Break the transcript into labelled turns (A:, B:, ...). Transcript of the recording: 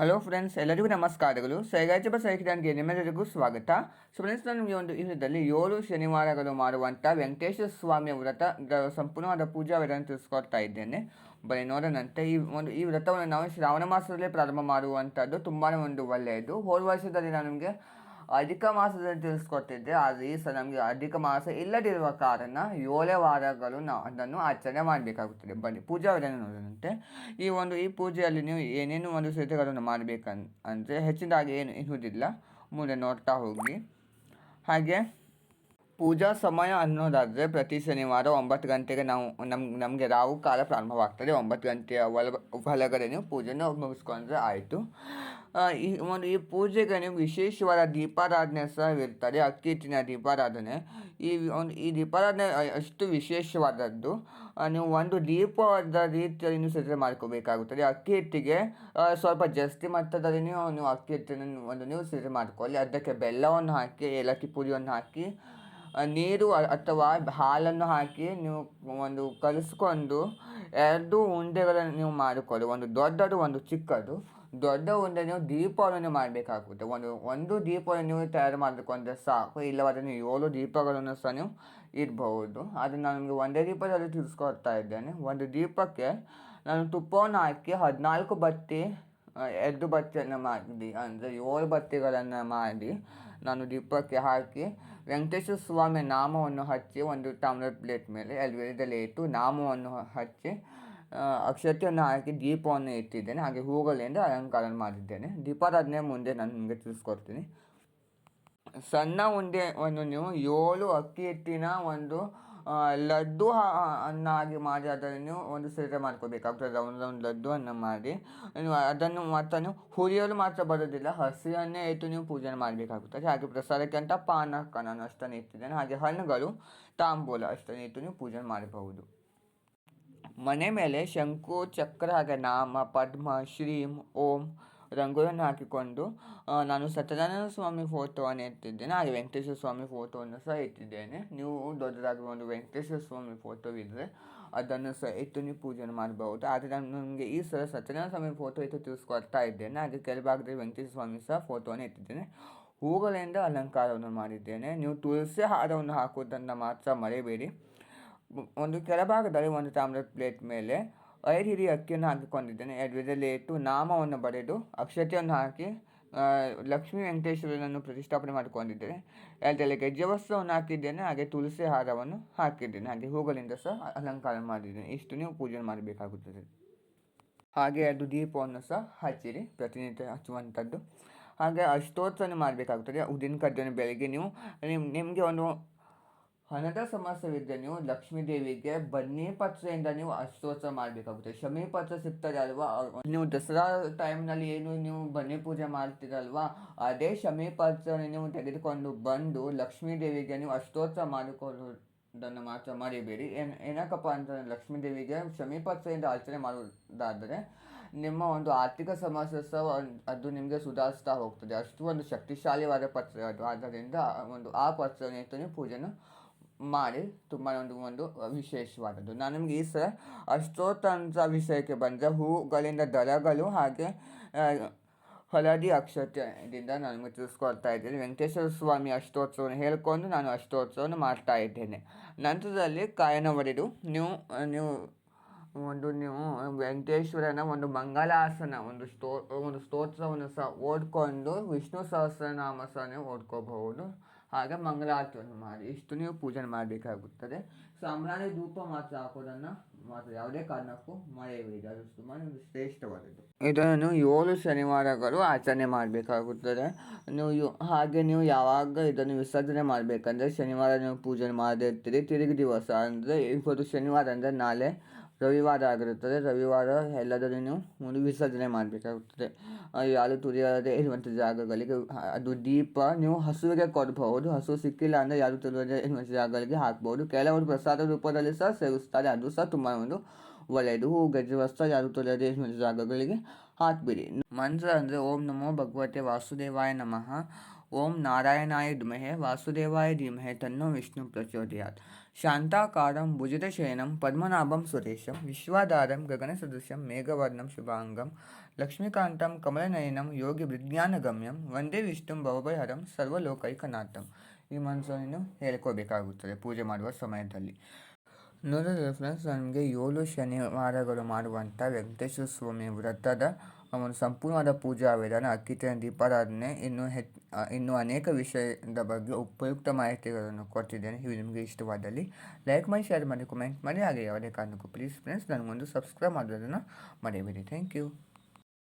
A: Hello friends ಎಲ್ಲರಿಗೂ ನಮಸ್ಕಾರಗಳು. ಸೈಗಾಚಪ ಸೈಕಿದಾನ್ಗೆ ನಿಮ್ಮೆಲ್ಲರಿಗೂ ಸ್ವಾಗತ. ಸೊ ಫ್ರೆಂಡ್ಸ್ ನಾನು ನಿಮಗೆ ಒಂದು ವಿಷಯದಲ್ಲಿ ಏಳು ಶನಿವಾರಗಳು ಮಾಡುವಂಥ ವೆಂಕಟೇಶ್ವರ ಸ್ವಾಮಿಯ ವ್ರತ ಸಂಪೂರ್ಣವಾದ ಪೂಜಾ ವಿಧಾನ ತಿಳಿಸ್ಕೊಡ್ತಾ ಇದ್ದೇನೆ. ಬರೀ ನೋಡೋಣಂತೆ ಈ ಒಂದು, ಈ ವ್ರತವನ್ನು ನಾವು ಶ್ರಾವಣ ಮಾಸದಲ್ಲೇ ಪ್ರಾರಂಭ ಮಾಡುವಂಥದ್ದು ತುಂಬಾ ಒಂದು ಒಳ್ಳೆಯದು. ಹೋದ ವರ್ಷದಲ್ಲಿ ನಾನು ನಿಮಗೆ ಅಧಿಕ ಮಾಸದಲ್ಲಿ ತಿಳಿಸ್ಕೊಟ್ಟಿದ್ದೆ, ಆದರೆ ಈ ಸಲ ನಮಗೆ ಅಧಿಕ ಮಾಸ ಇಲ್ಲದಿರುವ ಕಾರಣ ಏಳೇ ವಾರಗಳು ನಾವು ಅದನ್ನು ಆಚರಣೆ ಮಾಡಬೇಕಾಗುತ್ತದೆ. ಬನ್ನಿ, ಪೂಜಾ ವಿಧಾನ ನೋಡೋಣಂತೆ. ಈ ಒಂದು, ಈ ಪೂಜೆಯಲ್ಲಿ ನೀವು ಏನೇನು ಒಂದು ಸಿದ್ಧಗಳನ್ನು ಮಾಡಬೇಕಂತ ಅಂದರೆ ಹೆಚ್ಚಿನದಾಗಿ ಏನು ಇರುವುದಿಲ್ಲ. ಮುಂದೆ ನೋಡ್ತಾ ಹೋಗಿ. ಹಾಗೆ ಪೂಜಾ ಸಮಯ ಅನ್ನೋದಾದರೆ ಪ್ರತಿ ಶನಿವಾರ ಒಂಬತ್ತು ಗಂಟೆಗೆ ನಾವು, ನಮ್, ನಮಗೆ ರಾವು ಕಾಲ ಪ್ರಾರಂಭವಾಗ್ತದೆ. ಒಂಬತ್ತು ಗಂಟೆಯ ಒಳ ಒಳಗಡೆ ನೀವು ಪೂಜೆನ ಮುಗಿಸ್ಕೊಂಡ್ರೆ ಆಯಿತು. ಈ ಒಂದು, ಈ ಪೂಜೆಗೆ ನೀವು ವಿಶೇಷವಾದ ದೀಪಾರಾಧನೆ ಸಹ ಇರ್ತದೆ. ಅಕ್ಕಿ ಹಿಟ್ಟಿನ ದೀಪಾರಾಧನೆ. ಈ ಒಂದು, ಈ ದೀಪಾರಾಧನೆ ಅಷ್ಟು ವಿಶೇಷವಾದದ್ದು. ನೀವು ಒಂದು ದೀಪದ ರೀತಿಯಲ್ಲಿ ನೀವು ಸಿದ್ಧತೆ ಮಾಡ್ಕೋಬೇಕಾಗುತ್ತದೆ. ಅಕ್ಕಿ ಹಿಟ್ಟಿಗೆ ಸ್ವಲ್ಪ ಜಾಸ್ತಿ ಮಟ್ಟದಲ್ಲಿ ನೀವು ನೀವು ಅಕ್ಕಿ ಹಿಟ್ಟಿನ ಒಂದು, ನೀವು ಸಿದ್ಧತೆ ಮಾಡ್ಕೊಳ್ಳಿ. ಅದಕ್ಕೆ ಬೆಲ್ಲವನ್ನು ಹಾಕಿ, ಏಲಕ್ಕಿ ಪುಡಿಯನ್ನು ಹಾಕಿ ನೀರು ಅಥವಾ ಹಾಲನ್ನು ಹಾಕಿ ನೀವು ಒಂದು ಕಲಿಸ್ಕೊಂಡು ಎರಡು ಉಂಡೆಗಳನ್ನು ನೀವು ಮಾಡಿಕೊಳ್ಳಿ. ಒಂದು ದೊಡ್ಡದು, ಒಂದು ಚಿಕ್ಕದು. ದೊಡ್ಡ ಉಂಡೆ ನೀವು ದೀಪವನ್ನು ಮಾಡಬೇಕಾಗುತ್ತೆ. ಒಂದು ಒಂದು ದೀಪವನ್ನು ನೀವು ತಯಾರು ಮಾಡಿಕೊಂಡ್ರೆ ಸಾಕು. ಇಲ್ಲವಾದರೆ ನೀವು ಏಳು ದೀಪಗಳನ್ನು ಸಹ ನೀವು ಇಡಬಹುದು. ಅದು ನಾನು ನಿಮಗೆ ಒಂದೇ ದೀಪದಲ್ಲಿ ತಿಳಿಸ್ಕೊಡ್ತಾ ಇದ್ದೇನೆ. ಒಂದು ದೀಪಕ್ಕೆ ನಾನು ತುಪ್ಪವನ್ನು ಹಾಕಿ ಹದಿನಾಲ್ಕು ಬತ್ತಿ ಎರಡು ಬತ್ತಿಯನ್ನು ಮಾಡಿ, ಅಂದರೆ ಏಳು ಬತ್ತಿಗಳನ್ನು ಮಾಡಿ ನಾನು ದೀಪಕ್ಕೆ ಹಾಕಿ ವೆಂಕಟೇಶ್ವರ ಸ್ವಾಮಿಯ ನಾಮವನ್ನು ಹಚ್ಚಿ ಒಂದು ತಾಮ್ರದ ಪ್ಲೇಟ್ ಮೇಲೆ ಎಲ್ವಿದಲ್ಲಿ ಇಟ್ಟು ನಾಮವನ್ನು ಹಚ್ಚಿ ಅಕ್ಷತೆಯನ್ನು ಹಾಕಿ ದೀಪವನ್ನು ಇಟ್ಟಿದ್ದೇನೆ ಹಾಗೆ ಹೂಗಳಿಂದ ಅಲಂಕಾರ ಮಾಡಿದ್ದೇನೆ. ದೀಪಾರಾಧನೆ ಮುಂದೆ ನಾನು ನಿಮಗೆ ತಿಳಿಸ್ಕೊಡ್ತೀನಿ. ಸಣ್ಣ ಉಂಡೆ ಒಂದು ನೀವು ಏಳು ಅಕ್ಕಿ ಹಿಟ್ಟಿನ ಒಂದು ಲಡ್ಡು ಅನ್ನ ಅನ್ನಾಗಿ ಮಾಡಿ ಅದನ್ನು ಒಂದು ಸಿದ್ಧತೆ ಮಾಡ್ಕೋಬೇಕಾಗ್ತದೆ. ಒಂದೊಂದು ರೌಂಡ್ ಲಡ್ಡು ಅನ್ನ ಮಾಡಿ. ಅದನ್ನು ಮತ್ತನ್ನು ಹುರಿಯಲು ಮಾತ್ರ ಬರೋದಿಲ್ಲ. ಹಸಿಯನ್ನೇ ಇಟ್ಟು ನೀವು ಪೂಜೆ ಮಾಡಬೇಕಾಗುತ್ತದೆ. ಹಾಗೆ ಪ್ರಸಾದಕ್ಕೆ ಅಂತ ನಾನು ಅಷ್ಟನ್ನು ಇಟ್ಟಿದ್ದೇನೆ. ಹಾಗೆ ಹಣ್ಣುಗಳು, ತಾಂಬೂಲ ಅಷ್ಟನ್ನು ಇಟ್ಟು ನೀವು ಪೂಜೆ ಮಾಡಬಹುದು. ಮನೆ ಮೇಲೆ ಶಂಕು, ಚಕ್ರ ಹಾಗೆ ನಾಮ, ಪದ್ಮ, ಶ್ರೀಂ, ಓಂ ರಂಗೋಲಿಯನ್ನು ಹಾಕಿಕೊಂಡು ನಾನು ಸತ್ಯನಾರಾಯಣ ಸ್ವಾಮಿ ಫೋಟೋವನ್ನು ಎತ್ತಿದ್ದೇನೆ, ಹಾಗೆ ವೆಂಕಟೇಶ್ವರ ಸ್ವಾಮಿ ಫೋಟೋವನ್ನು ಸಹ ಎತ್ತಿದ್ದೇನೆ. ನೀವು ದೊಡ್ಡದಾಗಿ ಒಂದು ವೆಂಕಟೇಶ್ವರ ಸ್ವಾಮಿ ಫೋಟೋ ಇದ್ದರೆ ಅದನ್ನು ಸಹ ಇಟ್ಟು ನೀವು ಪೂಜೆ ಮಾಡಬಹುದು ಆದರೆ ನಾನು ನನಗೆ ಈ ಸಲ ಸತ್ಯನಾರಾಯಣ ಸ್ವಾಮಿ ಫೋಟೋ ಇಟ್ಟು ತಿಳಿಸ್ಕೊಡ್ತಾ ಇದ್ದೇನೆ. ಹಾಗೆ ಕೆಳಭಾಗದಲ್ಲಿ ವೆಂಕಟೇಶ್ವರ ಸ್ವಾಮಿ ಸಹ ಫೋಟೋವನ್ನು ಎತ್ತಿದ್ದೇನೆ. ಹೂಗಳಿಂದ ಅಲಂಕಾರವನ್ನು ಮಾಡಿದ್ದೇನೆ. ನೀವು ತುಳಸಿ ಹಾರವನ್ನು ಹಾಕುವುದನ್ನು ಮಾತ್ರ ಮರೆಯಬೇಡಿ. ಒಂದು ಕೆಳಭಾಗದಲ್ಲಿ ಒಂದು ತಾಮ್ರದ ಪ್ಲೇಟ್ ಮೇಲೆ ಹಿಡಿ ಅಕ್ಕಿಯನ್ನು ಹಾಕಿಕೊಂಡಿದ್ದೇನೆ. ಎರಡು ವಿಧದಲ್ಲಿ ಇಟ್ಟು ನಾಮವನ್ನು ಬರೆದು ಅಕ್ಷತೆಯನ್ನು ಹಾಕಿ ಲಕ್ಷ್ಮೀ ವೆಂಕಟೇಶ್ವರನನ್ನು ಪ್ರತಿಷ್ಠಾಪನೆ ಮಾಡಿಕೊಂಡಿದ್ದೇನೆ ಎರಡಲ್ಲಿ ಗೆಜ್ಜೆ ವಸ್ತ್ರವನ್ನು ಹಾಕಿದ್ದೇನೆ, ಹಾಗೆ ತುಳಸಿ ಹಾರವನ್ನು ಹಾಕಿದ್ದೇನೆ, ಹಾಗೆ ಹೂಗಳಿಂದ ಸಹ ಅಲಂಕಾರ ಮಾಡಿದ್ದೇನೆ. ಇಷ್ಟು ನೀವು ಪೂಜೆ ಮಾಡಬೇಕಾಗುತ್ತದೆ. ಹಾಗೆ ಅದು ದೀಪವನ್ನು ಸಹ ಹಚ್ಚಿರಿ, ಪ್ರತಿನಿತ್ಯ ಹಚ್ಚುವಂಥದ್ದು. ಹಾಗೆ ಅಷ್ಟೋತ್ತರವನ್ನು ಮಾಡಬೇಕಾಗುತ್ತದೆ. ಉದ್ದಿನ ಕಡ್ಡಿಯನ್ನು ಬೆಳಗ್ಗೆ ನೀವು ನಿಮ್ಮ ನಿಮಗೆ ಒಂದು ಹಣದ ಸಮಸ್ಯೆವಿದ್ದರೆ ನೀವು ಲಕ್ಷ್ಮೀದೇವಿಗೆ ಬನ್ನಿ ಪತ್ರೆಯಿಂದ ನೀವು ಅಷ್ಟೋತ್ಸವ ಮಾಡಬೇಕಾಗುತ್ತೆ. ಶಮಿ ಪತ್ರ ಸಿಗ್ತದೆ ಅಲ್ವಾ? ನೀವು ದಸರಾ ಟೈಮ್ನಲ್ಲಿ ಏನು ನೀವು ಬನ್ನಿ ಪೂಜೆ ಮಾಡ್ತೀರಲ್ವಾ? ಅದೇ ಶಮಿ ಪತ್ರ ನೀವು ತೆಗೆದುಕೊಂಡು ಬಂದು ಲಕ್ಷ್ಮೀ ದೇವಿಗೆ ನೀವು ಅಷ್ಟೋತ್ಸವ ಮಾಡಿಕೊಳ್ಳೋದನ್ನು ಮಾತ್ರ ಮರಿಬೇಡಿ. ಏನು, ಏನಕ್ಕಪ್ಪ ಅಂತ ಲಕ್ಷ್ಮೀದೇವಿಗೆ ಶಮಿ ಪತ್ರೆಯಿಂದ ಅರ್ಚನೆ ಮಾಡುವುದಾದರೆ ನಿಮ್ಮ ಒಂದು ಆರ್ಥಿಕ ಸಮಸ್ಯೆ ಸಹ ಅದು ನಿಮಗೆ ಸುಧಾರಿಸ್ತಾ ಹೋಗ್ತದೆ. ಅಷ್ಟು ಒಂದು ಶಕ್ತಿಶಾಲಿಯಾದ ಪತ್ರ ಅದು. ಆದ್ದರಿಂದ ಒಂದು ಆ ನೀವು ಪೂಜೆನ ಮಾಡಿ ತುಂಬ ಒಂದು ಒಂದು ವಿಶೇಷವಾದದ್ದು. ನಾನು ನಿಮಗೆ ಈ ಸಲ ಅಷ್ಟೋತ್ತಂತ್ರ ವಿಷಯಕ್ಕೆ ಬಂದರೆ ಹೂಗಳಿಂದ ದಳಗಳು ಹಾಗೆ ಹಳದಿ ಅಕ್ಷತೆಯಿಂದ ನಾನು ತಿಳಿಸ್ಕೊಳ್ತಾ ಇದ್ದೇನೆ. ವೆಂಕಟೇಶ್ವರ ಸ್ವಾಮಿ ಅಷ್ಟೋತ್ಸವವನ್ನು ಹೇಳ್ಕೊಂಡು ನಾನು ಅಷ್ಟೋತ್ಸವವನ್ನು ಮಾಡ್ತಾ ಇದ್ದೇನೆ. ನಂತರದಲ್ಲಿ ಕಾಯನ ಒಡೆದು ನೀವು ನೀವು ಒಂದು ನೀವು ವೆಂಕಟೇಶ್ವರನ ಒಂದು ಮಂಗಲಾಸನ ಒಂದು ಸ್ತೋ, ಒಂದು ಸ್ತೋತ್ರವನ್ನು ಸಹ ಓದ್ಕೊಂಡು ವಿಷ್ಣು ಸಹಸ್ರನಾಮ ಸಹ ನೀವು ಓದ್ಕೋಬಹುದು. ಹಾಗೆ ಮಂಗಳಾರತಿಯನ್ನು ಮಾಡಿ, ಇಷ್ಟು ನೀವು ಪೂಜೆ ಮಾಡಬೇಕಾಗುತ್ತದೆ. ಸಾಂಬ್ರಾಣಿ ಧೂಪ ಮಾತ್ರ ಹಾಕೋದನ್ನು ಮಾತ್ರ, ಯಾವುದೇ ಕಾರಣಕ್ಕೂ ಮರೆಯಬೇಡಿ ಅದು ಒಂದು ಶ್ರೇಷ್ಠವಾದದ್ದು. ಇದನ್ನು ಏಳು ಶನಿವಾರಗಳು ಆಚರಣೆ ಮಾಡಬೇಕಾಗುತ್ತದೆ. ನೀವು ಹಾಗೆ ನೀವು ಯಾವಾಗ ಇದನ್ನು ವಿಸರ್ಜನೆ ಮಾಡಬೇಕಂದ್ರೆ ಶನಿವಾರ ನೀವು ಪೂಜೆ ಮಾಡದೇ ಇರ್ತೀರಿ. ತಿರುಗಿ ದಿವಸ ಅಂದರೆ ಇವತ್ತು ಶನಿವಾರ ಅಂದರೆ ನಾಳೆ ರವಿವಾರ ಆಗಿರುತ್ತದೆ. ರವಿವಾರ ಎಲ್ಲದನ್ನು ಒಂದು ವಿಸರ್ಜನೆ ಮಾಡಬೇಕಾಗುತ್ತದೆ. ಯಾರೂ ತುರಿಯದೇ ಇರುವಂಥ ಜಾಗಗಳಿಗೆ ಅದು ದೀಪ, ನೀವು ಹಸುವಿಗೆ ಕೊಡಬಹುದು. ಹಸು ಸಿಕ್ಕಿಲ್ಲ ಅಂದರೆ ಯಾರು ತುರಿಯದೇ ಇರುವಂಥ ಜಾಗಗಳಿಗೆ ಹಾಕ್ಬೋದು ಕೆಲವರು ಪ್ರಸಾದ ರೂಪದಲ್ಲಿ ಸಹ ಸೇವಿಸ್ತಾರೆ. ಅದು ಸಹ ತುಂಬ ಒಂದು ಒಳ್ಳೆಯದು. ಹೂ ಗಜ್ಜೆ ವಸ್ತ್ರ ಯಾರು ತೊಳೆಯದೇ ಇರುವಂಥ ಜಾಗಗಳಿಗೆ ಹಾಕ್ಬಿಡಿ ಮಂತ್ರ ಅಂದರೆ ಓಂ ನಮೋ ಭಗವತೆ ವಾಸುದೇವಾಯ ನಮಃ ಓಂ ನಾರಾಯಣಾಯ ಧುಮಹೆ ವಾಸುದೇವಾಯ ಧೀಮಹೆ ತನ್ನೋ ವಿಷ್ಣು ಪ್ರಚೋದಯಾತ್ ಶಾಂತಾಕಾರಂ ಭುಜದಶಯನಂ ಪದ್ಮನಾಭಂ ಸುರೇಶಂ ವಿಶ್ವಾಧಾರಂ ಗಗನಸದೃಶಂ ಮೇಘವರ್ಣಂ ಶುಭಾಂಗಂ ಲಕ್ಷ್ಮೀಕಾಂತಂ ಕಮಲನಯನಂ ಯೋಗಿ ವಿಜ್ಞಾನಗಮ್ಯಂ ವಂದೇ ವಿಷ್ಣುಂ ಭವಭಯಹರಂ ಸರ್ವಲೋಕೈಕನಾಥಂ ಈ ಮನಸ್ಸನ್ನು ಹೇಳ್ಕೋಬೇಕಾಗುತ್ತದೆ ಪೂಜೆ ಮಾಡುವ ಸಮಯದಲ್ಲಿ ನೋಡಿದ್ರೆ ಫ್ರೆಂಡ್ಸ್ ನಮಗೆ ಏಳು ಶನಿವಾರಗಳು ಮಾಡುವಂಥ ವೆಂಕಟೇಶ್ವರ ಸ್ವಾಮಿ ವ್ರತದ ಒಂದು ಸಂಪೂರ್ಣವಾದ ಪೂಜಾ ವಿಧಾನ ಅಕ್ಕಿತೆಯ ದೀಪಾರಾಧನೆ, ಇನ್ನೂ ಹೆಚ್ಚು ಇನ್ನೂ ಅನೇಕ ವಿಷಯದ ಬಗ್ಗೆ ಉಪಯುಕ್ತ ಮಾಹಿತಿಗಳನ್ನು ಕೊಡ್ತಿದ್ದೇನೆ ಇವು ನಿಮಗೆ ಇಷ್ಟವಾದಲ್ಲಿ ಲೈಕ್ ಮಾಡಿ ಶೇರ್ ಮಾಡಿ ಕಮೆಂಟ್ ಮಾಡಿ ಹಾಗೆ ಯಾವುದೇ ಕಾರಣಕ್ಕೂ ಪ್ಲೀಸ್ ಫ್ರೆಂಡ್ಸ್ ನನಗೊಂದು ಸಬ್ಸ್ಕ್ರೈಬ್ ಮಾಡೋದನ್ನು ಮರೆಯಬೇಡಿ. Thank you